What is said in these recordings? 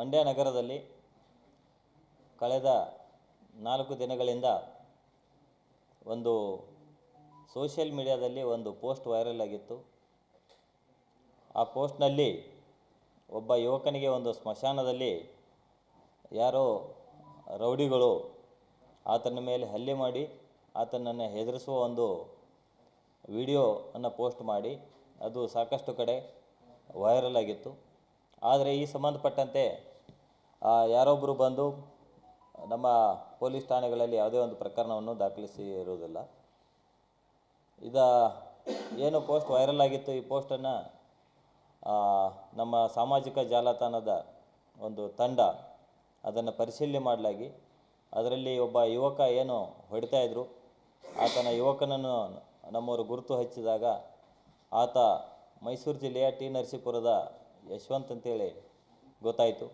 ಮಂಡ್ಯ ನಗರದಲ್ಲಿ ಕಳೆದ ನಾಲ್ಕು ದಿನಗಳಿಂದ ಒಂದು ಸೋಷಿಯಲ್ ಮೀಡಿಯಾದಲ್ಲಿ ಒಂದು ಪೋಸ್ಟ್ ವೈರಲ್ ಆಗಿತ್ತು. ಆ ಪೋಸ್ಟ್ನಲ್ಲಿ ಒಬ್ಬ ಯುವಕನಿಗೆ ಒಂದು ಸ್ಮಶಾನದಲ್ಲಿ ಯಾರೋ ರೌಡಿಗಳು ಆತನ ಮೇಲೆ ಹಲ್ಲೆ ಮಾಡಿ ಆತನನ್ನು ಹೆದರಿಸುವ ಒಂದು ವಿಡಿಯೋವನ್ನು ಪೋಸ್ಟ್ ಮಾಡಿ ಅದು ಸಾಕಷ್ಟು ಕಡೆ ವೈರಲ್ ಆಗಿತ್ತು. ಆದರೆ ಈ ಸಂಬಂಧಪಟ್ಟಂತೆ ಯಾರೊಬ್ಬರು ಬಂದು ನಮ್ಮ ಪೊಲೀಸ್ ಠಾಣೆಗಳಲ್ಲಿ ಯಾವುದೇ ಒಂದು ಪ್ರಕರಣವನ್ನು ದಾಖಲಿಸಿ ಇರುವುದಿಲ್ಲ. ಇದ ಏನು ಪೋಸ್ಟ್ ವೈರಲ್ ಆಗಿತ್ತು, ಈ ಪೋಸ್ಟನ್ನು ನಮ್ಮ ಸಾಮಾಜಿಕ ಜಾಲತಾಣದ ಒಂದು ತಂಡ ಅದನ್ನು ಪರಿಶೀಲನೆ ಮಾಡಲಾಗಿ, ಅದರಲ್ಲಿ ಒಬ್ಬ ಯುವಕ ಏನು ಹೊಡಿತಾ ಇದ್ದರು ಆತನ ಯುವಕನನ್ನು ನಮ್ಮವರು ಗುರುತು ಹಚ್ಚಿದಾಗ ಆತ ಮೈಸೂರು ಜಿಲ್ಲೆಯ ಟಿ ನರಸೀಪುರದ ಯಶವಂತ್ ಅಂತೇಳಿ ಗೊತ್ತಾಯಿತು.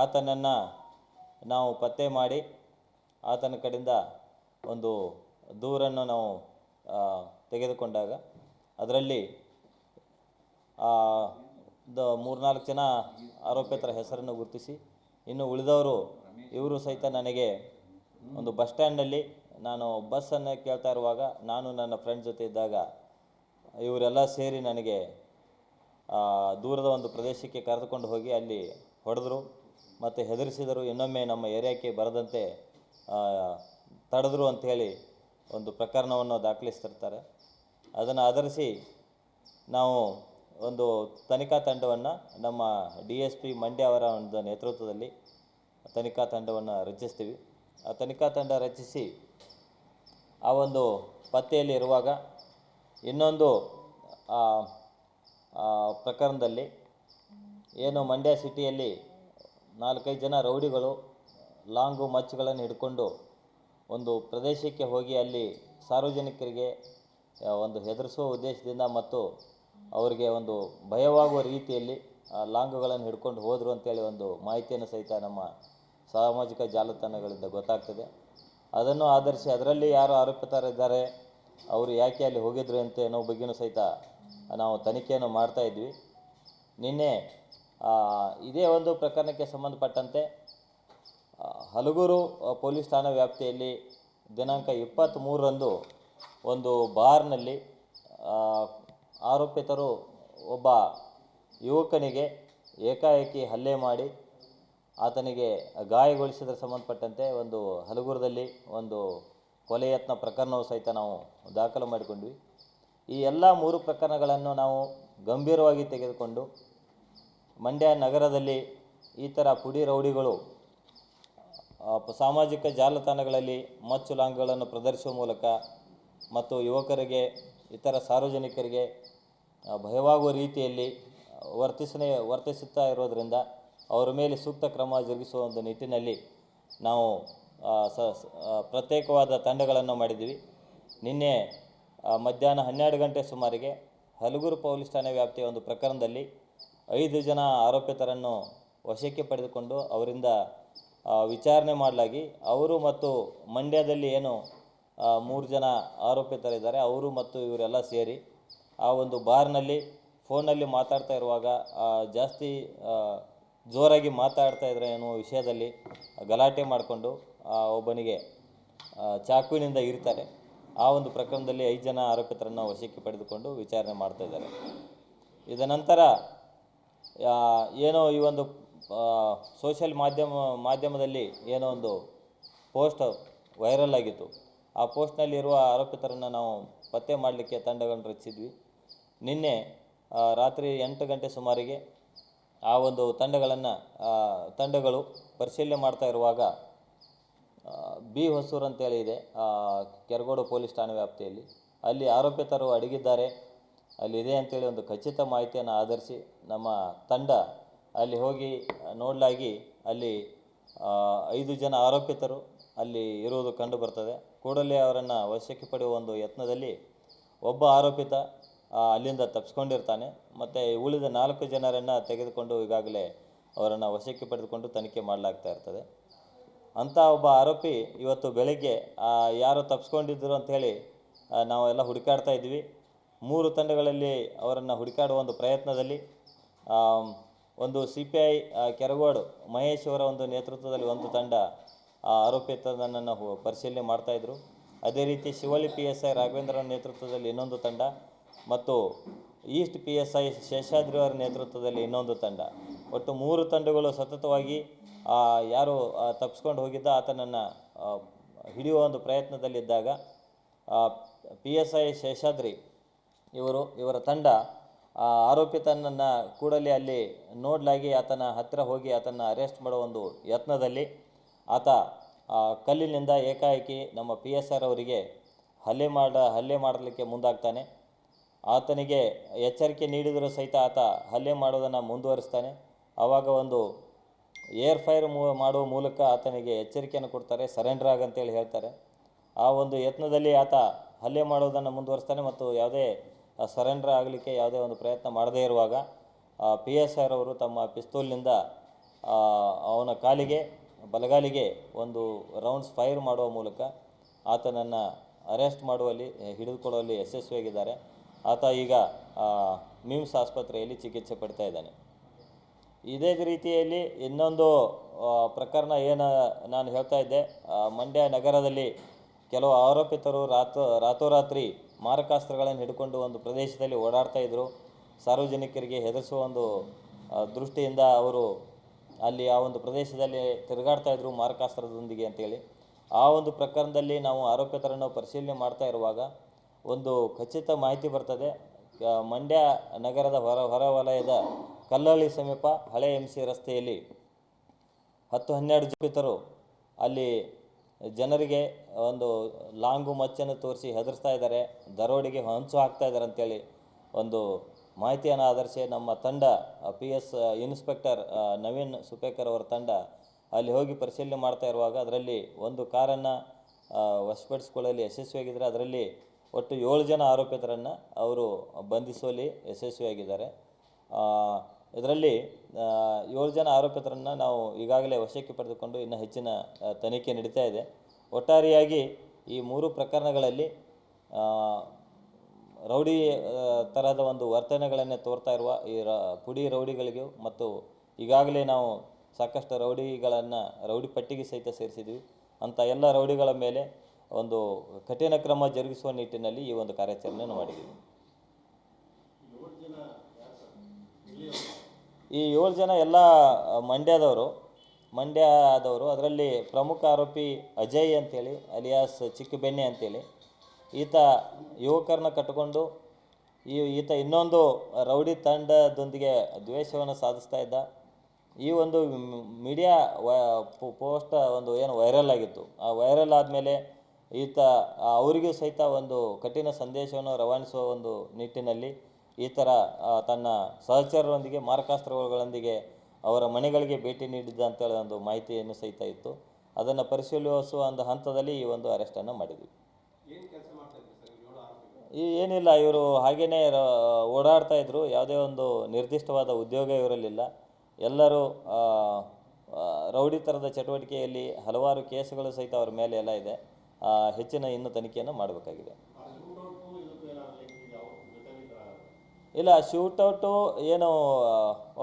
ಆತನನ್ನು ನಾವು ಪತ್ತೆ ಮಾಡಿ ಆತನ ಕಡೆಯಿಂದ ಒಂದು ದೂರನ್ನು ನಾವು ತೆಗೆದುಕೊಂಡಾಗ ಅದರಲ್ಲಿ ದ ಮೂರ್ನಾಲ್ಕು ಜನ ಆರೋಪಿತರ ಹೆಸರನ್ನು ಗುರುತಿಸಿ, ಇನ್ನು ಉಳಿದವರು ಇವರು ಸಹಿತ ನನಗೆ ಒಂದು ಬಸ್ ಸ್ಟ್ಯಾಂಡಲ್ಲಿ ನಾನು ಬಸ್ಸನ್ನು ಕೇಳ್ತಾ ಇರುವಾಗ ನಾನು ನನ್ನ ಫ್ರೆಂಡ್ ಜೊತೆ ಇದ್ದಾಗ ಇವರೆಲ್ಲ ಸೇರಿ ನನಗೆ ದೂರದ ಒಂದು ಪ್ರದೇಶಕ್ಕೆ ಕರೆದುಕೊಂಡು ಹೋಗಿ ಅಲ್ಲಿ ಹೊಡೆದ್ರು. ಮತ್ತು ಹೆದರಿಸಿದರು. ಇನ್ನೊಮ್ಮೆ ನಮ್ಮ ಏರಿಯಾಕ್ಕೆ ಬರದಂತೆ ತಡೆದ್ರು ಅಂಥೇಳಿ ಒಂದು ಪ್ರಕರಣವನ್ನು ದಾಖಲಿಸ್ತಿರ್ತಾರೆ. ಅದನ್ನು ಆಧರಿಸಿ ನಾವು ಒಂದು ತನಿಖಾ ತಂಡವನ್ನು, ನಮ್ಮ ಡಿ ಎಸ್ ಪಿ ಮಂಡ್ಯ ಅವರ ಒಂದು ನೇತೃತ್ವದಲ್ಲಿ ತನಿಖಾ ತಂಡವನ್ನು ರಚಿಸ್ತೀವಿ. ಆ ತನಿಖಾ ತಂಡ ರಚಿಸಿ ಆ ಒಂದು ಪತ್ತೆಯಲ್ಲಿ ಇರುವಾಗ ಇನ್ನೊಂದು ಪ್ರಕರಣದಲ್ಲಿ ಏನು ಮಂಡ್ಯ ಸಿಟಿಯಲ್ಲಿ ನಾಲ್ಕೈದು ಜನ ರೌಡಿಗಳು ಲಾಂಗು ಮಚ್ಗಳನ್ನು ಹಿಡ್ಕೊಂಡು ಒಂದು ಪ್ರದೇಶಕ್ಕೆ ಹೋಗಿ ಅಲ್ಲಿ ಸಾರ್ವಜನಿಕರಿಗೆ ಒಂದು ಹೆದರಿಸುವ ಉದ್ದೇಶದಿಂದ ಮತ್ತು ಅವರಿಗೆ ಒಂದು ಭಯವಾಗುವ ರೀತಿಯಲ್ಲಿ ಲಾಂಗುಗಳನ್ನು ಹಿಡ್ಕೊಂಡು ಹೋದರು ಅಂತೇಳಿ ಒಂದು ಮಾಹಿತಿಯನ್ನು ಸಹಿತ ನಮ್ಮ ಸಾಮಾಜಿಕ ಜಾಲತಾಣಗಳಿಂದ ಗೊತ್ತಾಗ್ತದೆ. ಅದನ್ನು ಆಧರಿಸಿ ಅದರಲ್ಲಿ ಯಾರು ಆರೋಪಿತರಿದ್ದಾರೆ, ಅವರು ಯಾಕೆ ಅಲ್ಲಿ ಹೋಗಿದ್ರು ಅಂತ ಅನ್ನೋ ಬಗ್ಗೆನೂ ಸಹಿತ ನಾವು ತನಿಖೆಯನ್ನು ಮಾಡ್ತಾ ಇದ್ವಿ. ನಿನ್ನೆ ಇದೇ ಒಂದು ಪ್ರಕರಣಕ್ಕೆ ಸಂಬಂಧಪಟ್ಟಂತೆ ಹಲಗೂರು ಪೊಲೀಸ್ ಠಾಣಾ ವ್ಯಾಪ್ತಿಯಲ್ಲಿ ದಿನಾಂಕ ಇಪ್ಪತ್ತ್ಮೂರರಂದು ಒಂದು ಬಾರ್ನಲ್ಲಿ ಆರೋಪಿತರು ಒಬ್ಬ ಯುವಕನಿಗೆ ಏಕಾಏಕಿ ಹಲ್ಲೆ ಮಾಡಿ ಆತನಿಗೆ ಗಾಯಗೊಳಿಸಿದ್ರ ಸಂಬಂಧಪಟ್ಟಂತೆ ಒಂದು ಹಲಗೂರದಲ್ಲಿ ಒಂದು ಕೊಲೆ ಯತ್ನ ಪ್ರಕರಣವು ಸಹಿತ ನಾವು ದಾಖಲು ಮಾಡಿಕೊಂಡ್ವಿ. ಈ ಎಲ್ಲ ಮೂರು ಪ್ರಕರಣಗಳನ್ನು ನಾವು ಗಂಭೀರವಾಗಿ ತೆಗೆದುಕೊಂಡು ಮಂಡ್ಯ ನಗರದಲ್ಲಿ ಈ ಥರ ಪುಡಿ ರೌಡಿಗಳು ಸಾಮಾಜಿಕ ಜಾಲತಾಣಗಳಲ್ಲಿ ಮಚ್ಚು ಲಾಂಗ್ಗಳನ್ನು ಪ್ರದರ್ಶಿಸುವ ಮೂಲಕ ಮತ್ತು ಯುವಕರಿಗೆ, ಇತರ ಸಾರ್ವಜನಿಕರಿಗೆ ಭಯವಾಗುವ ರೀತಿಯಲ್ಲಿ ವರ್ತಿಸನೆ, ವರ್ತಿಸುತ್ತಾ ಇರೋದರಿಂದ ಅವರ ಮೇಲೆ ಸೂಕ್ತ ಕ್ರಮ ಜರುಗಿಸುವ ಒಂದು ನಿಟ್ಟಿನಲ್ಲಿ ನಾವು ಸ- ಪ್ರತ್ಯೇಕವಾದ ತಂಡಗಳನ್ನು ಮಾಡಿದ್ದೀವಿ. ನಿನ್ನೆ ಮಧ್ಯಾಹ್ನ ಹನ್ನೆರಡು ಗಂಟೆ ಸುಮಾರಿಗೆ ಹಲಗೂರು ಪೊಲೀಸ್ ಠಾಣೆ ವ್ಯಾಪ್ತಿಯ ಒಂದು ಪ್ರಕರಣದಲ್ಲಿ ಐದು ಜನ ಆರೋಪಿತರನ್ನು ವಶಕ್ಕೆ ಪಡೆದುಕೊಂಡು ಅವರಿಂದ ವಿಚಾರಣೆ ಮಾಡಲಾಗಿ ಅವರು ಮತ್ತು ಮಂಡ್ಯದಲ್ಲಿ ಏನು ಮೂರು ಜನ ಆರೋಪಿತರಿದ್ದಾರೆ, ಅವರು ಮತ್ತು ಇವರೆಲ್ಲ ಸೇರಿ ಆ ಒಂದು ಬಾರ್ನಲ್ಲಿ ಫೋನಲ್ಲಿ ಮಾತಾಡ್ತಾ ಇರುವಾಗ ಜಾಸ್ತಿ ಜೋರಾಗಿ ಮಾತಾಡ್ತಾ ಇದ್ದಾರೆ ಎನ್ನುವ ವಿಷಯದಲ್ಲಿ ಗಲಾಟೆ ಮಾಡಿಕೊಂಡು ಒಬ್ಬನಿಗೆ ಚಾಕುವಿನಿಂದ ಇರ್ತಾರೆ. ಆ ಒಂದು ಪ್ರಕರಣದಲ್ಲಿ ಐದು ಜನ ಆರೋಪಿತರನ್ನು ವಶಕ್ಕೆ ಪಡೆದುಕೊಂಡು ವಿಚಾರಣೆ ಮಾಡ್ತಾ ಇದ್ದಾರೆ. ಇದ ನಂತರ ಏನೋ ಈ ಒಂದು ಸೋಷಿಯಲ್ ಮಾಧ್ಯಮ, ಮಾಧ್ಯಮದಲ್ಲಿ ಏನೋ ಒಂದು ಪೋಸ್ಟ್ ವೈರಲ್ ಆಗಿತ್ತು. ಆ ಪೋಸ್ಟ್ನಲ್ಲಿರುವ ಆರೋಪಿತರನ್ನು ನಾವು ಪತ್ತೆ ಮಾಡಲಿಕ್ಕೆ ತಂಡಗಳನ್ನು ರಚಿಸಿದ್ವಿ. ನಿನ್ನೆ ರಾತ್ರಿ ಎಂಟು ಗಂಟೆ ಸುಮಾರಿಗೆ ಆ ಒಂದು ತಂಡಗಳನ್ನು ತಂಡಗಳು ಪರಿಶೀಲನೆ ಮಾಡ್ತಾ ಇರುವಾಗ ಬಿ ಹೊಸೂರು ಅಂತೇಳಿ ಇದೆ ಕೆರಗೋಡು ಪೊಲೀಸ್ ಠಾಣೆ ವ್ಯಾಪ್ತಿಯಲ್ಲಿ. ಅಲ್ಲಿ ಆರೋಪಿತರು ಅಡಗಿದ್ದಾರೆ. ಅಲ್ಲಿ ಇದೆ ಅಂತೇಳಿ ಒಂದು ಖಚಿತ ಮಾಹಿತಿಯನ್ನು ಆಧರಿಸಿ ನಮ್ಮ ತಂಡ ಅಲ್ಲಿ ಹೋಗಿ ನೋಡಲಾಗಿ ಅಲ್ಲಿ ಐದು ಜನ ಆರೋಪಿತರು ಅಲ್ಲಿ ಇರುವುದು ಕಂಡು ಬರ್ತದೆ. ಕೂಡಲೇ ಅವರನ್ನು ವಶಕ್ಕೆ ಪಡೆಯುವ ಒಂದು ಯತ್ನದಲ್ಲಿ ಒಬ್ಬ ಆರೋಪಿತ ಅಲ್ಲಿಂದ ತಪ್ಪಿಸ್ಕೊಂಡಿರ್ತಾನೆ ಮತ್ತು ಉಳಿದ ನಾಲ್ಕು ಜನರನ್ನು ತೆಗೆದುಕೊಂಡು ಈಗಾಗಲೇ ಅವರನ್ನು ವಶಕ್ಕೆ ಪಡೆದುಕೊಂಡು ತನಿಖೆ ಮಾಡಲಾಗ್ತಾ ಇರ್ತದೆ. ಅಂಥ ಒಬ್ಬ ಆರೋಪಿ ಇವತ್ತು ಬೆಳಗ್ಗೆ ಯಾರು ತಪ್ಪಿಸ್ಕೊಂಡಿದ್ದರು ಅಂಥೇಳಿ ನಾವೆಲ್ಲ ಹುಡುಕಾಡ್ತಾ ಇದ್ವಿ ಮೂರು ತಂಡಗಳಲ್ಲಿ ಅವರನ್ನು ಹುಡುಕಾಡುವ ಒಂದು ಪ್ರಯತ್ನದಲ್ಲಿ ಒಂದು C P I Keragodu Mahesh ಅವರ ಒಂದು ನೇತೃತ್ವದಲ್ಲಿ ಒಂದು ತಂಡ, ಆ, ಆರೋಪಿತನನ್ನು ಪರಿಶೀಲನೆ ಮಾಡ್ತಾಯಿದ್ರು ಅದೇ ರೀತಿ Shivalli P S I Raghavendra ನೇತೃತ್ವದಲ್ಲಿ ಇನ್ನೊಂದು ತಂಡ ಮತ್ತು east P S I Seshadri ಅವರ ನೇತೃತ್ವದಲ್ಲಿ ಇನ್ನೊಂದು ತಂಡ. ಒಟ್ಟು ಮೂರು ತಂಡಗಳು ಸತತವಾಗಿ ಯಾರು ತಪ್ಪಿಸ್ಕೊಂಡು ಹೋಗಿದ್ದ ಆತನನ್ನು ಹಿಡಿಯುವ ಒಂದು ಪ್ರಯತ್ನದಲ್ಲಿದ್ದಾಗ ಪಿ ಎಸ್ ಐ ಶೇಷಾದ್ರಿ ಇವರು, ಇವರ ತಂಡ ಆರೋಪಿತನನ್ನು ಕೂಡಲೇ ಅಲ್ಲಿ ನೋಡಲಾಗಿ ಆತನ ಹತ್ತಿರ ಹೋಗಿ ಆತನ ಅರೆಸ್ಟ್ ಮಾಡೋ ಒಂದು ಯತ್ನದಲ್ಲಿ ಆತ ಕಲ್ಲಿನಿಂದ ಏಕಾಏಕಿ ನಮ್ಮ ಪಿ ಎಸ್ ಆರ್ ಅವರಿಗೆ ಹಲ್ಲೆ ಮಾಡ, ಹಲ್ಲೆ ಮಾಡಲಿಕ್ಕೆ ಮುಂದಾಗ್ತಾನೆ. ಆತನಿಗೆ ಎಚ್ಚರಿಕೆ ನೀಡಿದರೂ ಸಹಿತ ಆತ ಹಲ್ಲೆ ಮಾಡೋದನ್ನು ಮುಂದುವರಿಸ್ತಾನೆ. ಆವಾಗ ಒಂದು ಏರ್ ಫೈರ್ ಮೂ, ಮಾಡುವ ಮೂಲಕ ಆತನಿಗೆ ಎಚ್ಚರಿಕೆಯನ್ನು ಕೊಡ್ತಾರೆ, ಸರೆಂಡರ್ ಆಗಂತೇಳಿ ಹೇಳ್ತಾರೆ. ಆ ಒಂದು ಯತ್ನದಲ್ಲಿ ಆತ ಹಲ್ಲೆ ಮಾಡೋದನ್ನು ಮುಂದುವರಿಸ್ತಾನೆ ಮತ್ತು ಯಾವುದೇ ಸರೆಂಡರ್ ಆಗಲಿಕ್ಕೆ ಯಾವುದೇ ಒಂದು ಪ್ರಯತ್ನ ಮಾಡದೇ ಇರುವಾಗ ಪಿ ಎಸ್ ಆರ್ ಅವರು ತಮ್ಮ ಪಿಸ್ತೂಲ್ನಿಂದ ಅವನ ಕಾಲಿಗೆ, ಬಲಗಾಲಿಗೆ ಒಂದು ರೌಂಡ್ಸ್ ಫೈರ್ ಮಾಡುವ ಮೂಲಕ ಆತನನ್ನು ಅರೆಸ್ಟ್ ಮಾಡುವಲ್ಲಿ, ಹಿಡಿದುಕೊಳ್ಳುವಲ್ಲಿ ಯಶಸ್ವಿಯಾಗಿದ್ದಾರೆ. ಆತ ಈಗ ಮಿಮ್ಸ್ ಆಸ್ಪತ್ರೆಯಲ್ಲಿ ಚಿಕಿತ್ಸೆ ಪಡ್ತಾ ಇದ್ದಾನೆ. ಇದೇ ರೀತಿಯಲ್ಲಿ ಇನ್ನೊಂದು ಪ್ರಕರಣ ಏನು ನಾನು ಹೇಳ್ತಾ ಇದ್ದೆ ಮಂಡ್ಯ ನಗರದಲ್ಲಿ ಕೆಲವು ಆರೋಪಿತರು ರಾತೋ, ರಾತೋರಾತ್ರಿ ಮಾರಕಾಸ್ತ್ರಗಳನ್ನು ಹಿಡ್ಕೊಂಡು ಒಂದು ಪ್ರದೇಶದಲ್ಲಿ ಓಡಾಡ್ತಾ ಇದ್ದರು ಸಾರ್ವಜನಿಕರಿಗೆ ಹೆದರಿಸುವ ಒಂದು ದೃಷ್ಟಿಯಿಂದ ಅವರು ಅಲ್ಲಿ ಆ ಒಂದು ಪ್ರದೇಶದಲ್ಲಿ ತಿರುಗಾಡ್ತಾ ಇದ್ದರು ಮಾರಕಾಸ್ತ್ರದೊಂದಿಗೆ ಅಂತೇಳಿ. ಆ ಒಂದು ಪ್ರಕರಣದಲ್ಲಿ ನಾವು ಆರೋಪಿತರನ್ನು ಪರಿಶೀಲನೆ ಮಾಡ್ತಾ ಇರುವಾಗ ಒಂದು ಖಚಿತ ಮಾಹಿತಿ ಬರ್ತದೆ. ಮಂಡ್ಯ ನಗರದ ಹೊರ ಹೊರವಲಯದ ಕಲ್ಲಳ್ಳಿ ಸಮೀಪ ಹಳೆ ಎಂ ಸಿ ರಸ್ತೆಯಲ್ಲಿ ಹತ್ತು ಹನ್ನೆರಡು ಜಪಿತರು ಅಲ್ಲಿ ಜನರಿಗೆ ಒಂದು ಲಾಂಗು ಮಚ್ಚನ್ನು ತೋರಿಸಿ ಹೆದರ್ಸ್ತಾ ಇದ್ದಾರೆ. ದರೋಡೆಗೆ ಹಂಚು ಹಾಕ್ತಾ ಇದ್ದಾರೆ ಅಂತೇಳಿ ಒಂದು ಮಾಹಿತಿಯನ್ನು ಆಧರಿಸಿ ನಮ್ಮ ತಂಡ P S inspector Naveen Supekar ಅವರ ತಂಡ ಅಲ್ಲಿ ಹೋಗಿ ಪರಿಶೀಲನೆ ಮಾಡ್ತಾ ಇರುವಾಗ ಅದರಲ್ಲಿ ಒಂದು ಕಾರನ್ನು ವಶಪಡಿಸಿಕೊಳ್ಳಲು ಯಶಸ್ವಿಯಾಗಿದ್ದರೆ. ಅದರಲ್ಲಿ ಒಟ್ಟು ಏಳು ಜನ ಆರೋಪಿತರನ್ನು ಅವರು ಬಂಧಿಸುವಲ್ಲಿ ಯಶಸ್ವಿಯಾಗಿದ್ದಾರೆ. ಇದರಲ್ಲಿ ಏಳು ಜನ ಆರೋಪಿತರನ್ನು ನಾವು ಈಗಾಗಲೇ ವಶಕ್ಕೆ ಪಡೆದುಕೊಂಡು ಇನ್ನು ಹೆಚ್ಚಿನ ತನಿಖೆ ನಡೀತಾ ಇದೆ. ಒಟ್ಟಾರೆಯಾಗಿ ಈ ಮೂರು ಪ್ರಕರಣಗಳಲ್ಲಿ ರೌಡಿ ತರಹದ ಒಂದು ವರ್ತನೆಗಳನ್ನೇ ತೋರ್ತಾ ಇರುವ ಈ ರ, ಪುಡಿ ರೌಡಿಗಳಿಗೂ ಮತ್ತು ಈಗಾಗಲೇ ನಾವು ಸಾಕಷ್ಟು ರೌಡಿಗಳನ್ನು, ರೌಡಿ ಪಟ್ಟಿಗೆ ಸಹಿತ ಸೇರಿಸಿದ್ವಿ. ಅಂಥ ಎಲ್ಲ ರೌಡಿಗಳ ಮೇಲೆ ಒಂದು ಕಠಿಣ ಕ್ರಮ ಜರುಗಿಸುವ ನಿಟ್ಟಿನಲ್ಲಿ ಈ ಒಂದು ಕಾರ್ಯಾಚರಣೆಯನ್ನು ಮಾಡಿದ್ದೀವಿ. ಈ ಏಳು ಜನ ಎಲ್ಲ ಮಂಡ್ಯದವರು ಮಂಡ್ಯದವರು ಅದರಲ್ಲಿ ಪ್ರಮುಖ ಆರೋಪಿ ಅಜಯ್ ಅಂತೇಳಿ, ಅಲಿಯಾಸ್ ಚಿಕ್ಕ ಬೆಣ್ಣೆ ಅಂತೇಳಿ. ಈತ ಯುವಕರನ್ನ ಕಟ್ಟಿಕೊಂಡು ಈ, ಈತ ಇನ್ನೊಂದು ರೌಡಿ ತಂಡದೊಂದಿಗೆ ದ್ವೇಷವನ್ನು ಸಾಧಿಸ್ತಾ ಇದ್ದ. ಈ ಒಂದು ಮೀಡಿಯಾ ಪೋಸ್ಟ್ ಒಂದು ಏನು ವೈರಲ್ ಆಗಿತ್ತು. ಆ ವೈರಲ್ ಆದಮೇಲೆ ಈತ ಅವರಿಗೂ ಸಹಿತ ಒಂದು ಕಠಿಣ ಸಂದೇಶವನ್ನು ರವಾನಿಸುವ ಒಂದು ನಿಟ್ಟಿನಲ್ಲಿ ಈ ಥರ ತನ್ನ ಸಹಚರರೊಂದಿಗೆ ಮಾರಕಾಸ್ತ್ರಗಳೊಂದಿಗೆ ಅವರ ಮನೆಗಳಿಗೆ ಭೇಟಿ ನೀಡಿದ್ದ ಅಂತೇಳಿ ಒಂದು ಮಾಹಿತಿಯನ್ನು ಸಹಿತ ಇತ್ತು. ಅದನ್ನು ಪರಿಶೀಲಿಸುವ ಒಂದು ಹಂತದಲ್ಲಿ ಈ ಒಂದು ಅರೆಸ್ಟನ್ನು ಮಾಡಿದ್ವಿ. ಈ ಏನಿಲ್ಲ ಇವರು ಹಾಗೆಯೇ ಓಡಾಡ್ತಾ ಇದ್ದರು ಯಾವುದೇ ಒಂದು ನಿರ್ದಿಷ್ಟವಾದ ಉದ್ಯೋಗ ಇವರಲ್ಲಿಲ್ಲ. ಎಲ್ಲರೂ ರೌಡಿ ಥರದ ಚಟುವಟಿಕೆಯಲ್ಲಿ ಹಲವಾರು ಕೇಸುಗಳು ಸಹಿತ ಅವರ ಮೇಲೆ ಎಲ್ಲ ಇದೆ. ಹೆಚ್ಚಿನ ಇನ್ನು ತನಿಖೆಯನ್ನು ಮಾಡಬೇಕಾಗಿದೆ. ಇಲ್ಲ ಶೂಟೌಟು ಏನು,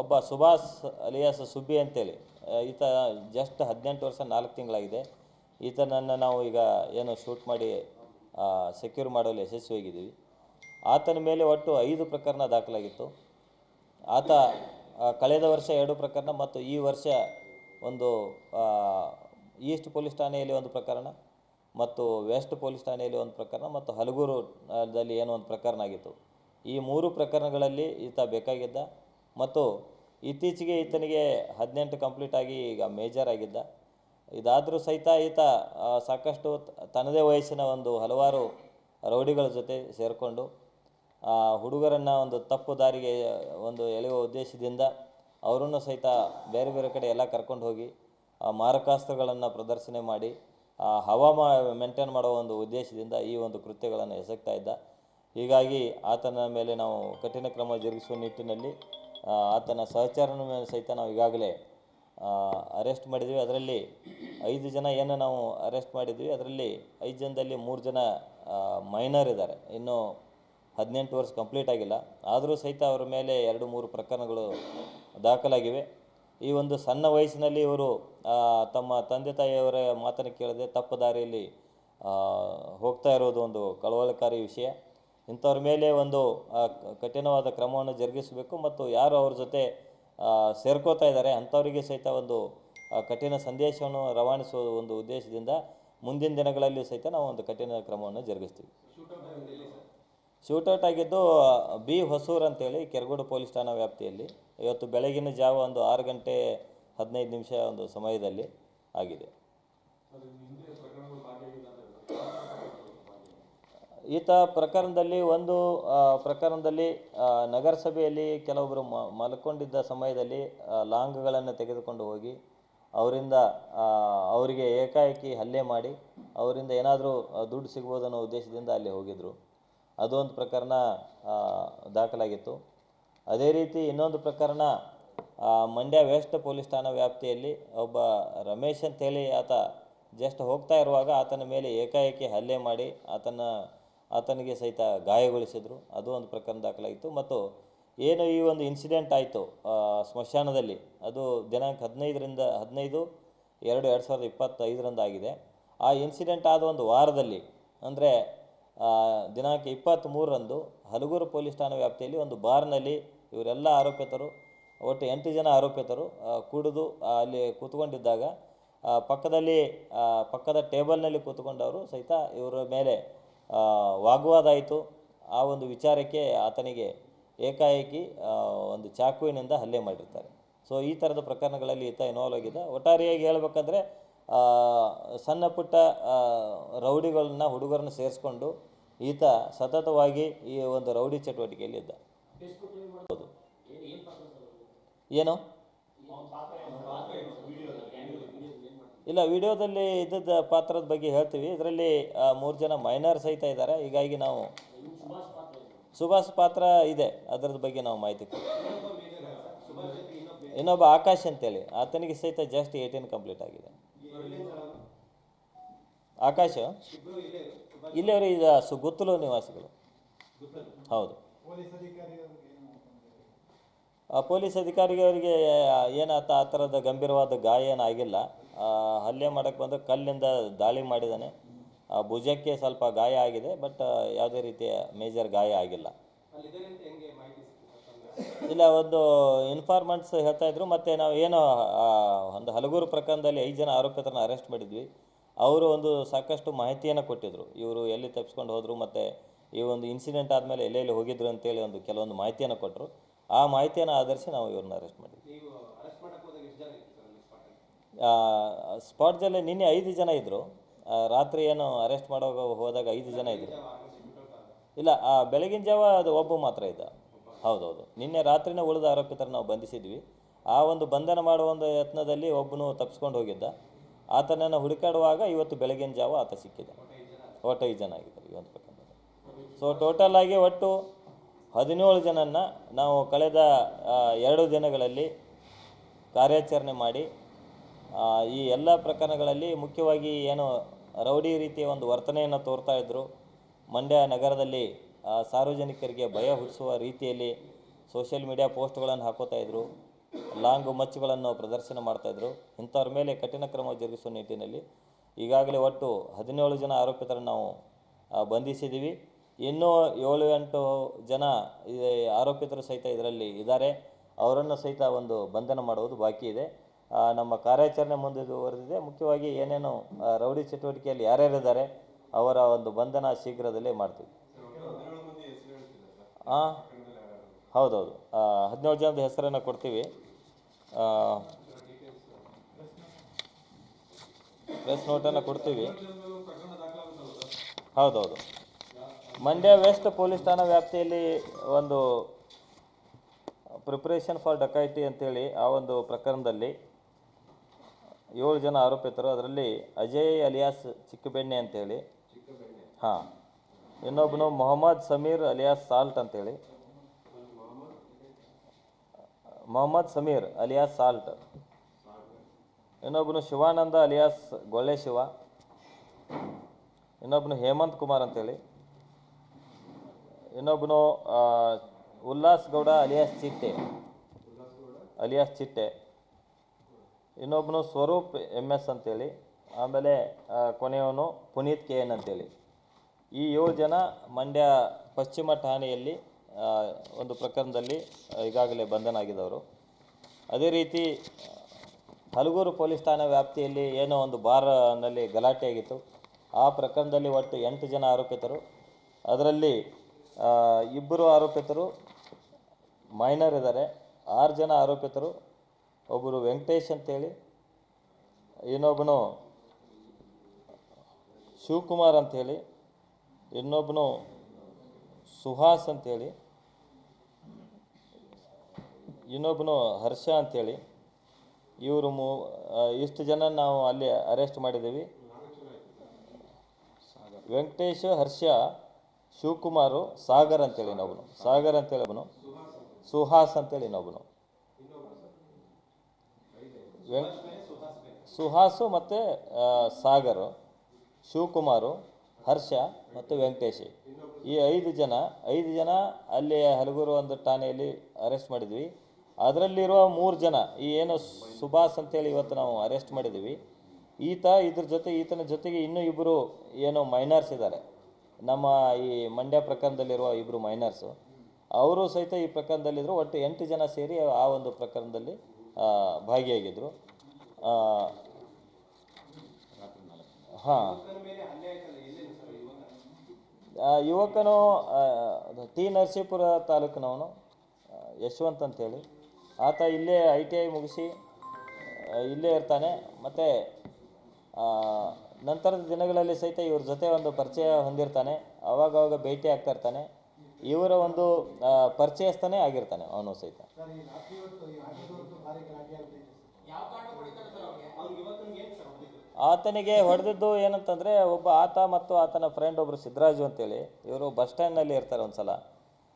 ಒಬ್ಬ ಸುಭಾಷ್ ಅಲಿಯಾಸ್ ಸುಬ್ಬಿ ಅಂತೇಳಿ. ಈತ ಜಸ್ಟ್ ಹದಿನೆಂಟು ವರ್ಷ, ನಾಲ್ಕು ತಿಂಗಳಾಗಿದೆ. ಈತನನ್ನು ನಾವು ಈಗ ಏನು ಶೂಟ್ ಮಾಡಿ ಸೆಕ್ಯೂರ್ ಮಾಡಲು ಯಶಸ್ವಿಯಾಗಿದ್ದೀವಿ. ಆತನ ಮೇಲೆ ಒಟ್ಟು ಐದು ಪ್ರಕರಣ ದಾಖಲಾಗಿತ್ತು. ಆತ ಕಳೆದ ವರ್ಷ ಎರಡು ಪ್ರಕರಣ ಮತ್ತು ಈ ವರ್ಷ ಒಂದು ಈಸ್ಟ್ ಪೊಲೀಸ್ ಠಾಣೆಯಲ್ಲಿ ಒಂದು ಪ್ರಕರಣ ಮತ್ತು ವೆಸ್ಟ್ ಪೊಲೀಸ್ ಠಾಣೆಯಲ್ಲಿ ಒಂದು ಪ್ರಕರಣ ಮತ್ತು ಹಲಗೂರು ದಲ್ಲಿ ಏನೋ ಒಂದು ಪ್ರಕರಣ ಆಗಿತ್ತು. ಈ ಮೂರು ಪ್ರಕರಣಗಳಲ್ಲಿ ಈತ ಬೇಕಾಗಿದ್ದ ಮತ್ತು ಇತ್ತೀಚೆಗೆ ಈತನಿಗೆ ಹದಿನೆಂಟು ಕಂಪ್ಲೀಟ್ ಆಗಿ ಈಗ ಮೇಜರ್ ಆಗಿದ್ದ. ಇದಾದರೂ ಸಹಿತ ಈತ ಸಾಕಷ್ಟು ತನ್ನದೇ ವಯಸ್ಸಿನ ಒಂದು ಹಲವಾರು ರೌಡಿಗಳ ಜೊತೆ ಸೇರಿಕೊಂಡು ಹುಡುಗರನ್ನು ಒಂದು ತಪ್ಪು ದಾರಿಗೆ, ಒಂದು ಎಳೆಯುವ ಉದ್ದೇಶದಿಂದ ಅವರನ್ನು ಸಹಿತ ಬೇರೆ ಬೇರೆ ಕಡೆ ಎಲ್ಲ ಕರ್ಕೊಂಡು ಹೋಗಿ ಮಾರಕಾಸ್ತ್ರಗಳನ್ನು ಪ್ರದರ್ಶನೆ ಮಾಡಿ ಹವಾಮಾ ಮೇಂಟೈನ್ ಮಾಡೋ ಒಂದು ಉದ್ದೇಶದಿಂದ ಈ ಒಂದು ಕೃತ್ಯಗಳನ್ನು ಎಸಗ್ತಾ ಇದ್ದ. ಹೀಗಾಗಿ ಆತನ ಮೇಲೆ ನಾವು ಕಠಿಣ ಕ್ರಮ ಜರುಗಿಸುವ ನಿಟ್ಟಿನಲ್ಲಿ ಆತನ ಸಹಚರನ ಮೇಲೆ ಸಹಿತ ನಾವು ಈಗಾಗಲೇ ಅರೆಸ್ಟ್ ಮಾಡಿದ್ವಿ. ಅದರಲ್ಲಿ ಐದು ಜನ ಏನು ನಾವು ಅರೆಸ್ಟ್ ಮಾಡಿದ್ವಿ. ಅದರಲ್ಲಿ ಐದು ಜನದಲ್ಲಿ ಮೂರು ಜನ ಮೈನರ್ ಇದ್ದಾರೆ. ಇನ್ನು ಹದಿನೆಂಟು ವರ್ಷ ಕಂಪ್ಲೀಟ್ ಆಗಿಲ್ಲ. ಆದರೂ ಸಹಿತ ಅವರ ಮೇಲೆ ಎರಡು, ಮೂರು ಪ್ರಕರಣಗಳು ದಾಖಲಾಗಿವೆ. ಈ ಒಂದು ಸಣ್ಣ ವಯಸ್ಸಿನಲ್ಲಿ ಇವರು ತಮ್ಮ ತಂದೆ ತಾಯಿಯವರ ಮಾತನ್ನು ಕೇಳದೆ ತಪ್ಪು ದಾರಿಯಲ್ಲಿ ಹೋಗ್ತಾ ಇರೋದು ಒಂದು ಕಳವಳಕಾರಿ ವಿಷಯ. ಇಂಥವ್ರ ಮೇಲೆ ಒಂದು ಕಠಿಣವಾದ ಕ್ರಮವನ್ನು ಜರುಗಿಸಬೇಕು ಮತ್ತು ಯಾರು ಅವ್ರ ಜೊತೆ ಸೇರ್ಕೋತಾ ಇದ್ದಾರೆ ಅಂಥವರಿಗೆ ಸಹಿತ ಒಂದು ಕಠಿಣ ಸಂದೇಶವನ್ನು ರವಾನಿಸುವ ಒಂದು ಉದ್ದೇಶದಿಂದ ಮುಂದಿನ ದಿನಗಳಲ್ಲಿ ಸಹಿತ ನಾವು ಒಂದು ಕಠಿಣ ಕ್ರಮವನ್ನು ಜರುಗಿಸ್ತೀವಿ. ಶೂಟೌಟ್ ಆಗಿದ್ದು, ಬಿ ಹೊಸೂರು ಅಂತೇಳಿ ಕೆರಗೋಡು ಪೊಲೀಸ್ ಠಾಣಾ ವ್ಯಾಪ್ತಿಯಲ್ಲಿ ಇವತ್ತು ಬೆಳಗಿನ ಜಾವ ಒಂದು ಆರು ಗಂಟೆ ಹದಿನೈದು ನಿಮಿಷ ಒಂದು ಸಮಯದಲ್ಲಿ ಆಗಿದೆ. ಈತ ಪ್ರಕರಣದಲ್ಲಿ ಒಂದು ಪ್ರಕರಣದಲ್ಲಿ ನಗರಸಭೆಯಲ್ಲಿ ಕೆಲವೊಬ್ಬರು ಮಲ್ಕೊಂಡಿದ್ದ ಸಮಯದಲ್ಲಿ ಲಾಂಗ್ಗಳನ್ನು ತೆಗೆದುಕೊಂಡು ಹೋಗಿ, ಅವರಿಂದ ಅವರಿಗೆ ಏಕಾಏಕಿ ಹಲ್ಲೆ ಮಾಡಿ, ಅವರಿಂದ ಏನಾದರೂ ದುಡ್ಡು ಸಿಗ್ಬೋದು ಅನ್ನೋ ಉದ್ದೇಶದಿಂದ ಅಲ್ಲಿ ಹೋಗಿದ್ದರು ಅದೊಂದು ಪ್ರಕರಣ ದಾಖಲಾಗಿತ್ತು. ಅದೇ ರೀತಿ ಇನ್ನೊಂದು ಪ್ರಕರಣ ಮಂಡ್ಯ ವೆಸ್ಟ್ ಪೊಲೀಸ್ ಠಾಣಾ ವ್ಯಾಪ್ತಿಯಲ್ಲಿ ಒಬ್ಬ ರಮೇಶ್ ಅಂತೇಳಿ ಆತ ಜಸ್ಟ್ ಹೋಗ್ತಾ ಇರುವಾಗ ಆತನ ಮೇಲೆ ಏಕಾಏಕಿ ಹಲ್ಲೆ ಮಾಡಿ, ಆತನ ಆತನಿಗೆ ಸಹಿತ ಗಾಯಗೊಳಿಸಿದರು. ಅದು ಒಂದು ಪ್ರಕರಣ ದಾಖಲಾಯಿತು. ಮತ್ತು ಏನು ಈ ಒಂದು ಇನ್ಸಿಡೆಂಟ್ ಆಯಿತು ಸ್ಮಶಾನದಲ್ಲಿ, ಅದು ದಿನಾಂಕ ಹದಿನೈದರಿಂದ, ಹದಿನೈದು ಎರಡು ಎರಡು ಸಾವಿರದ ಇಪ್ಪತ್ತೈದರಂದು ಆಗಿದೆ. ಆ ಇನ್ಸಿಡೆಂಟ್ ಆದ ಒಂದು ವಾರದಲ್ಲಿ, ಅಂದರೆ ದಿನಾಂಕ ಇಪ್ಪತ್ತ್ಮೂರರಂದು ಹಲಗೂರು ಪೊಲೀಸ್ ಠಾಣಾ ವ್ಯಾಪ್ತಿಯಲ್ಲಿ ಒಂದು ಬಾರ್ನಲ್ಲಿ ಇವರೆಲ್ಲ ಆರೋಪಿತರು, ಒಟ್ಟು ಎಂಟು ಜನ ಆರೋಪಿತರು ಕುಡಿದು ಅಲ್ಲಿ ಕೂತ್ಕೊಂಡಿದ್ದಾಗ ಪಕ್ಕದಲ್ಲಿ ಪಕ್ಕದ ಟೇಬಲ್ನಲ್ಲಿ ಕೂತ್ಕೊಂಡವರು ಸಹಿತ ಇವರ ಮೇಲೆ ವಾಗ್ವಾದ ಆಯಿತು ಆ ಒಂದು ವಿಚಾರಕ್ಕೆ ಆತನಿಗೆ ಏಕಾಏಕಿ ಒಂದು ಚಾಕುವಿನಿಂದ ಹಲ್ಲೆ ಮಾಡಿರ್ತಾರೆ. ಸೊ ಈ ಥರದ ಪ್ರಕರಣಗಳಲ್ಲಿ ಈತ ಇನ್ವಾಲ್ವ್ ಆಗಿದ್ದ. ಒಟ್ಟಾರೆಯಾಗಿ ಹೇಳ್ಬೇಕಂದ್ರೆ ಸಣ್ಣ ಪುಟ್ಟ ರೌಡಿಗಳನ್ನ ಹುಡುಗರನ್ನ ಸೇರಿಸ್ಕೊಂಡು ಈತ ಸತತವಾಗಿ ಈ ಒಂದು ರೌಡಿ ಚಟುವಟಿಕೆಯಲ್ಲಿ ಇದ್ದ ಹೌದು ಏನು? ಇಲ್ಲ, ವಿಡಿಯೋದಲ್ಲಿ ಇದ್ದದ ಪಾತ್ರದ ಬಗ್ಗೆ ಹೇಳ್ತೀವಿ. ಇದರಲ್ಲಿ ಮೂರು ಜನ ಮೈನರ್ ಸಹಿತ ಇದ್ದಾರೆ. ಹೀಗಾಗಿ ನಾವು ಸುಭಾಷ್ ಪಾತ್ರ ಇದೆ. ಅದರದ ಬಗ್ಗೆ ನಾವು ಮಾಹಿತಿ ಇನ್ನೊಬ್ಬ ಆಕಾಶ್ ಅಂತೇಳಿ. ಆತನಿಗೆ ಸಹಿತ ಜಸ್ಟ್ ಏಯ್ಟೀನ್ ಕಂಪ್ಲೀಟ್ ಆಗಿದೆ. ಆಕಾಶ? ಇಲ್ಲೇ ಈಗ ಸು ಗುತ್ತಲು ನಿವಾಸಿಗಳು. ಹೌದು. ಪೊಲೀಸ್ ಅಧಿಕಾರಿಗಳಿಗೆ ಏನಾತ, ಆ ಥರದ ಗಂಭೀರವಾದ ಗಾಯ ಏನಾಗಿಲ್ಲ. ಹಲ್ಲೆ ಮಾಡೋಕ್ಕೆ ಬಂದು ಕಲ್ಲಿಂದ ದಾಳಿ ಮಾಡಿದ್ದಾನೆ. ಆ, ಭುಜಕ್ಕೆ ಸ್ವಲ್ಪ ಗಾಯ ಆಗಿದೆ ಬಟ್ ಯಾವುದೇ ರೀತಿಯ ಮೇಜರ್ ಗಾಯ ಆಗಿಲ್ಲ. ಇಲ್ಲ ಒಂದು ಇನ್ಫಾರ್ಮೆಂಟ್ಸ್ ಹೇಳ್ತಾ ಇದ್ರು ಮತ್ತು ನಾವು ಏನು ಒಂದು ಹಲಗೂರು ಪ್ರಕರಣದಲ್ಲಿ ಐದು ಜನ ಆರೋಪಿತರನ್ನ ಅರೆಸ್ಟ್ ಮಾಡಿದ್ವಿ. ಅವರು ಒಂದು ಸಾಕಷ್ಟು ಮಾಹಿತಿಯನ್ನು ಕೊಟ್ಟಿದ್ದರು ಇವರು ಎಲ್ಲಿ ತಪ್ಪಿಸ್ಕೊಂಡು ಹೋದರು ಮತ್ತು ಈ ಒಂದು ಇನ್ಸಿಡೆಂಟ್ ಆದಮೇಲೆ ಎಲ್ಲೆಲ್ಲಿ ಹೋಗಿದ್ರು ಅಂತೇಳಿ ಒಂದು ಕೆಲವೊಂದು ಮಾಹಿತಿಯನ್ನು ಕೊಟ್ಟರು ಆ ಮಾಹಿತಿಯನ್ನು ಆಧರಿಸಿ ನಾವು ಇವ್ರನ್ನ ಅರೆಸ್ಟ್ ಮಾಡಿದ್ವಿ. ಸ್ಪಾಟ್ದಲ್ಲಿ ನಿನ್ನೆ ಐದು ಜನ ಇದ್ದರು ರಾತ್ರಿ ಏನು ಅರೆಸ್ಟ್ ಮಾಡೋ ಹೋದಾಗ ಐದು ಜನ ಇದ್ದರು ಇಲ್ಲ ಬೆಳಗಿನ ಜಾವ ಅದು ಒಬ್ಬ ಮಾತ್ರ ಇದ್ದ. ಹೌದೌದು. ನಿನ್ನೆ ರಾತ್ರಿನೇ ಉಳಿದ ಆರೋಪಿತರು ನಾವು ಬಂಧಿಸಿದ್ವಿ. ಆ ಒಂದು ಬಂಧನ ಮಾಡುವ ಒಂದು ಯತ್ನದಲ್ಲಿ ಒಬ್ಬನು ತಪ್ಪಿಸ್ಕೊಂಡು ಹೋಗಿದ್ದ. ಆತನನ್ನು ಹುಡುಕಾಡುವಾಗ ಇವತ್ತು ಬೆಳಗಿನ ಜಾವ ಆತ ಸಿಕ್ಕಿದೆ. ಒಟ್ಟು ಐದು ಜನ ಆಗಿದ್ದಾರೆ ಈ ಒಂದು ಪ್ರಕರಣದಲ್ಲಿ. ಸೊ ಟೋಟಲ್ ಆಗಿ ಒಟ್ಟು ಹದಿನೇಳು ಜನನ್ನ ನಾವು ಕಳೆದ ಎರಡು ದಿನಗಳಲ್ಲಿ ಕಾರ್ಯಾಚರಣೆ ಮಾಡಿ ಈ ಎಲ್ಲ ಪ್ರಕರಣಗಳಲ್ಲಿ ಮುಖ್ಯವಾಗಿ ಏನು ರೌಡಿ ರೀತಿಯ ಒಂದು ವರ್ತನೆಯನ್ನು ತೋರ್ತಾ ಇದ್ದರು ಮಂಡ್ಯ ನಗರದಲ್ಲಿ ಸಾರ್ವಜನಿಕರಿಗೆ ಭಯ ಹುಟ್ಟಿಸುವ ರೀತಿಯಲ್ಲಿ ಸೋಷಿಯಲ್ ಮೀಡಿಯಾ ಪೋಸ್ಟ್ಗಳನ್ನು ಹಾಕೋತಾ ಇದ್ದರು ಲಾಂಗ್ ಮಚ್ಚುಗಳನ್ನು ಪ್ರದರ್ಶನ ಮಾಡ್ತಾಯಿದ್ರು ಇಂಥವ್ರ ಮೇಲೆ ಕಠಿಣ ಕ್ರಮ ಜರುಗಿಸುವ ನಿಟ್ಟಿನಲ್ಲಿ ಈಗಾಗಲೇ ಒಟ್ಟು ಹದಿನೇಳು ಜನ ಆರೋಪಿತರನ್ನು ನಾವು ಬಂಧಿಸಿದ್ದೀವಿ ಇನ್ನೂ ಏಳು ಎಂಟು ಜನ ಆರೋಪಿತರು ಸಹಿತ ಇದರಲ್ಲಿ ಇದ್ದಾರೆ. ಅವರನ್ನು ಸಹಿತ ಒಂದು ಬಂಧನ ಮಾಡುವುದು ಬಾಕಿ ಇದೆ. ನಮ್ಮ ಕಾರ್ಯಾಚರಣೆ ಮುಂದುವರೆದಿದೆ ಮುಖ್ಯವಾಗಿ ಏನೇನು ರೌಡಿ ಚಟುವಟಿಕೆಯಲ್ಲಿ ಯಾರ್ಯಾರಿದ್ದಾರೆ, ಅವರ ಒಂದು ಬಂಧನ ಶೀಘ್ರದಲ್ಲೇ ಮಾಡ್ತೀವಿ. ಹಾಂ ಹೌದೌದು. ಹದಿನೇಳು ಜನದ ಹೆಸರನ್ನು ಕೊಡ್ತೀವಿ. ಪ್ರೆಸ್ ನೋಟನ್ನು ಕೊಡ್ತೀವಿ. ಹೌದೌದು. ಮಂಡ್ಯ ವೆಸ್ಟ್ ಪೊಲೀಸ್ ಠಾಣಾ ವ್ಯಾಪ್ತಿಯಲ್ಲಿ ಒಂದು ಪ್ರಿಪ್ರೇಷನ್ ಫಾರ್ ಡಕೈಟಿ ಅಂತೇಳಿ ಆ ಒಂದು ಪ್ರಕರಣದಲ್ಲಿ ಏಳು ಜನ ಆರೋಪಿತರು. ಅದರಲ್ಲಿ ಅಜಯ್ ಅಲಿಯಾಸ್ ಚಿಕ್ಕಬೆಣ್ಣೆ ಅಂತೇಳಿ. ಹಾಂ. ಇನ್ನೊಬ್ಬನು ಮೊಹಮ್ಮದ್ ಸಮೀರ್ ಅಲಿಯಾಸ್ ಸಾಲ್ಟ್ ಅಂತೇಳಿ. Mohammed Sameer alias salt. ಇನ್ನೊಬ್ಬನು ಶಿವಾನಂದ ಅಲಿಯಾಸ್ ಗೊಳ್ಳೆ ಶಿವ. ಇನ್ನೊಬ್ಬನು ಹೇಮಂತ್ ಕುಮಾರ್ ಅಂತೇಳಿ. ಇನ್ನೊಬ್ಬನು ಉಲ್ಲಾಸ್ ಗೌಡ ಅಲಿಯಾಸ್ ಚಿಟ್ಟೆ. ಅಲಿಯಾಸ್ ಚಿಟ್ಟೆ. ಇನ್ನೊಬ್ಬನು ಸ್ವರೂಪ್ ಎಂ ಎಸ್ ಅಂತೇಳಿ, ಆಮೇಲೆ ಕೊನೆಯವನು ಪುನೀತ್ ಕೆ ಎನ್ ಅಂತೇಳಿ. ಈ ಏಳು ಜನ ಮಂಡ್ಯ ಪಶ್ಚಿಮ ಠಾಣೆಯಲ್ಲಿ ಒಂದು ಪ್ರಕರಣದಲ್ಲಿ ಈಗಾಗಲೇ ಬಂಧನ ಆಗಿದವರು ಅದೇ ರೀತಿ, ಹಲಗೂರು ಪೊಲೀಸ್ ಠಾಣೆ ವ್ಯಾಪ್ತಿಯಲ್ಲಿ ಏನೋ ಒಂದು ಬಾರ್ನಲ್ಲಿ ಗಲಾಟೆ ಆಗಿತ್ತು ಆ ಪ್ರಕರಣದಲ್ಲಿ ಒಟ್ಟು ಎಂಟು ಜನ ಆರೋಪಿತರು. ಅದರಲ್ಲಿ ಇಬ್ಬರು ಆರೋಪಿತರು ಮೈನರ್ ಇದ್ದಾರೆ. ಆರು ಜನ ಆರೋಪಿತರು ಒಬ್ಬರು ವೆಂಕಟೇಶ್ ಅಂತೇಳಿ, ಇನ್ನೊಬ್ಬನು ಶಿವಕುಮಾರ್ ಅಂಥೇಳಿ ಇನ್ನೊಬ್ಬನು ಸುಹಾಸ್ ಅಂಥೇಳಿ ಇನ್ನೊಬ್ಬನು ಹರ್ಷ ಅಂಥೇಳಿ ಇವರು ಮೂ ಇಷ್ಟು ಜನ ನಾವು ಅಲ್ಲಿ ಅರೆಸ್ಟ್ ಮಾಡಿದ್ದೀವಿ. ವೆಂಕಟೇಶ್, ಹರ್ಷ, ಶಿವಕುಮಾರು, ಸಾಗರ್ ಅಂತೇಳಿ ಇನ್ನೊಬ್ಬನು. ಸಾಗರ್ ಅಂತೇಳಿ ಒಬ್ಬನು. ಸುಹಾಸ್ ಅಂತೇಳಿ ಇನ್ನೊಬ್ಬನು. ಸುಹಾಸು ಮತ್ತು ಸಾಗರು, ಶಿವಕುಮಾರು, ಹರ್ಷ ಮತ್ತು ವೆಂಕಟೇಶ್. ಈ ಐದು ಜನ ಐದು ಜನ ಅಲ್ಲಿ ಹಲಗೂರು ಒಂದು ಠಾಣೆಯಲ್ಲಿ ಅರೆಸ್ಟ್ ಮಾಡಿದ್ವಿ. ಅದರಲ್ಲಿರುವ ಮೂರು ಜನ, ಈ ಏನು ಸುಭಾಷ್ ಅಂತೇಳಿ ಇವತ್ತು ನಾವು ಅರೆಸ್ಟ್ ಮಾಡಿದ್ವಿ ಈತ, ಇದ್ರ ಜೊತೆ, ಈತನ ಜೊತೆಗೆ ಇನ್ನೂ ಇಬ್ಬರು ಏನು ಮೈನರ್ಸ್ ಇದ್ದಾರೆ. ನಮ್ಮ ಈ ಮಂಡ್ಯ ಪ್ರಕರಣದಲ್ಲಿರುವ ಇಬ್ಬರು ಮೈನರ್ಸು ಅವರು ಸಹಿತ ಈ ಪ್ರಕರಣದಲ್ಲಿದ್ದರು ಒಟ್ಟು ಎಂಟು ಜನ ಸೇರಿ ಆ ಒಂದು ಪ್ರಕರಣದಲ್ಲಿ ಭಾಗಿಯಾಗಿದ್ದರು ಹಾಂ. ಯುವಕನು ಟಿ ನರಸೀಪುರ ತಾಲೂಕಿನವನು ಯಶವಂತ ಅಂತೇಳಿ. ಆತ ಇಲ್ಲೇ ಐ ಟಿ ಐ ಮುಗಿಸಿ ಇಲ್ಲೇ ಇರ್ತಾನೆ. ಮತ್ತು ನಂತರದ ದಿನಗಳಲ್ಲಿ ಸಹಿತ ಇವ್ರ ಜೊತೆ ಒಂದು ಪರಿಚಯ ಹೊಂದಿರ್ತಾನೆ. ಅವಾಗವಾಗ ಭೇಟಿ ಆಗ್ತಾ ಇರ್ತಾನೆ. ಇವರ ಒಂದು ಪರಿಚಯಸ್ಥನೇ ಆಗಿರ್ತಾನೆ ಅವನು ಸಹಿತ. ಆತನಿಗೆ ಹೊಡೆದಿದ್ದು ಏನಂತಂದರೆ ಒಬ್ಬ ಆತ ಮತ್ತು ಆತನ ಫ್ರೆಂಡ್ ಒಬ್ಬರು ಸಿದ್ದರಾಜು ಅಂತೇಳಿ. ಇವರು ಬಸ್ ಸ್ಟ್ಯಾಂಡ್ನಲ್ಲಿ ಇರ್ತಾರೆ ಒಂದು ಸಲ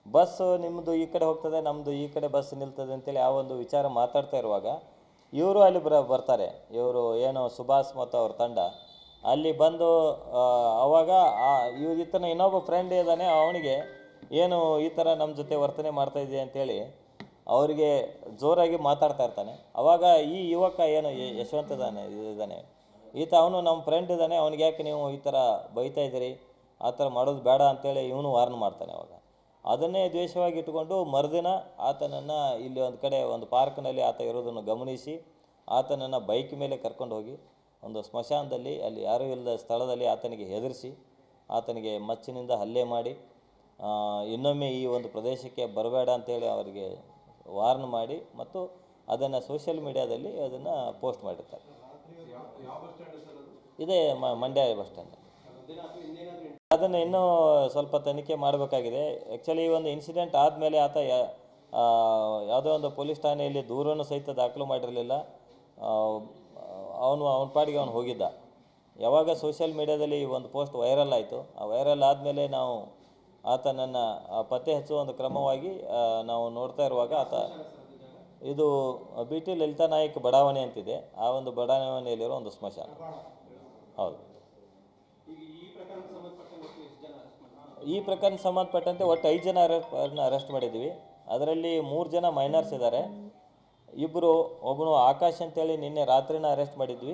ಬಸ್ ನಿಮ್ಮದು ಈ ಕಡೆ ಹೋಗ್ತದೆ ನಮ್ಮದು ಈ ಕಡೆ ಬಸ್ ನಿಲ್ತದೆ ಅಂತೇಳಿ ಆ ಒಂದು ವಿಚಾರ ಮಾತಾಡ್ತಾ ಇರುವಾಗ ಇವರು ಅಲ್ಲಿ ಬರ ಬರ್ತಾರೆ. ಇವರು ಏನು ಸುಭಾಷ್ ಮತ್ತು ಅವ್ರ ತಂಡ. ಅಲ್ಲಿ ಬಂದು ಅವಾಗ ಆ ಇವ್ ಈತನ ಇನ್ನೊಬ್ಬ ಫ್ರೆಂಡ್ ಇದ್ದಾನೆ ಅವನಿಗೆ ಏನು ಈ ಥರ ನಮ್ಮ ಜೊತೆ ವರ್ತನೆ ಮಾಡ್ತಾ ಇದೆಯಾ ಅಂತೇಳಿ ಅವರಿಗೆ ಜೋರಾಗಿ ಮಾತಾಡ್ತಾ ಇರ್ತಾನೆ. ಅವಾಗ ಈ ಯುವಕ ಏನು ಯಶವಂತ ಇದ್ದಾನೆ ಇದ್ದಾನೆ ಈತ ಅವನು ನಮ್ಮ ಫ್ರೆಂಡ್ ಇದ್ದಾನೆ ಅವನಿಗೆ ಯಾಕೆ ನೀವು ಈ ಥರ ಬೈತಾ ಇದ್ದೀರಿ? ಆ ಥರ ಮಾಡೋದು ಬೇಡ ಅಂತೇಳಿ ಇವನು ವಾರ್ನ್ ಮಾಡ್ತಾನೆ ಅವಾಗ. ಅದನ್ನೇ ದ್ವೇಷವಾಗಿ ಇಟ್ಕೊಂಡು ಮರುದಿನ ಆತನನ್ನು ಇಲ್ಲಿ ಒಂದು ಕಡೆ, ಒಂದು ಪಾರ್ಕ್ನಲ್ಲಿ ಆತ ಇರೋದನ್ನು ಗಮನಿಸಿ ಆತನನ್ನು ಬೈಕ್ ಮೇಲೆ ಕರ್ಕೊಂಡು ಹೋಗಿ ಒಂದು ಸ್ಮಶಾನದಲ್ಲಿ, ಅಲ್ಲಿ ಯಾರೂ ಇಲ್ಲದ ಸ್ಥಳದಲ್ಲಿ ಆತನಿಗೆ ಹೆದರಿಸಿ ಆತನಿಗೆ ಮಚ್ಚಿನಿಂದ ಹಲ್ಲೆ ಮಾಡಿ ಇನ್ನೊಮ್ಮೆ ಈ ಒಂದು ಪ್ರದೇಶಕ್ಕೆ ಬರಬೇಡ ಅಂತೇಳಿ ಅವರಿಗೆ ವಾರ್ನ್ ಮಾಡಿ ಮತ್ತು ಅದನ್ನು ಸೋಷಿಯಲ್ ಮೀಡಿಯಾದಲ್ಲಿ ಅದನ್ನು ಪೋಸ್ಟ್ ಮಾಡಿರ್ತಾರೆ. ಇದೇ ಮಂಡ್ಯ ಬಸ್ ಸ್ಟ್ಯಾಂಡ್ ಅದನ್ನು ಇನ್ನೂ ಸ್ವಲ್ಪ ತನಿಖೆ ಮಾಡಬೇಕಾಗಿದೆ. ಆ್ಯಕ್ಚುಲಿ ಈ ಒಂದು ಇನ್ಸಿಡೆಂಟ್ ಆದಮೇಲೆ ಆತ ಯಾವುದೇ ಒಂದು ಪೊಲೀಸ್ ಠಾಣೆಯಲ್ಲಿ ದೂರನ್ನು ಸಹಿತ ದಾಖಲು ಮಾಡಿರಲಿಲ್ಲ. ಅವನು ಅವನ ಪಾಡಿಗೆ ಅವನು ಹೋಗಿದ್ದ. ಯಾವಾಗ ಸೋಷಿಯಲ್ ಮೀಡಿಯಾದಲ್ಲಿ ಈ ಒಂದು ಪೋಸ್ಟ್ ವೈರಲ್ ಆಯಿತು, ಆ ವೈರಲ್ ಆದಮೇಲೆ ನಾವು ಆತನನ್ನು ನನ್ನ ಪತ್ತೆ ಹಚ್ಚುವ ಒಂದು ಕ್ರಮವಾಗಿ ನಾವು ನೋಡ್ತಾ ಇರುವಾಗ ಆತ ಇದು ಬಿ ಟಿ ಲಲಿತಾ ನಾಯಕ್ ಬಡಾವಣೆ ಅಂತಿದೆ. ಆ ಒಂದು ಬಡಾವಣೆಯಲ್ಲಿರೋ ಒಂದು ಸ್ಮಶಾನ. ಹೌದು. ಈ ಪ್ರಕರಣ ಸಂಬಂಧಪಟ್ಟಂತೆ ಒಟ್ಟು ಐದು ಜನ ಅರೆಸ್ಟ್ ಅರೆಸ್ಟ್ ಮಾಡಿದ್ದೀವಿ. ಅದರಲ್ಲಿ ಮೂರು ಜನ ಮೈನರ್ಸ್ ಇದ್ದಾರೆ. ಇಬ್ಬರು ಒಬ್ಬನು ಆಕಾಶ್ ಅಂತೇಳಿ ನಿನ್ನೆ ರಾತ್ರಿನ ಅರೆಸ್ಟ್ ಮಾಡಿದ್ವಿ.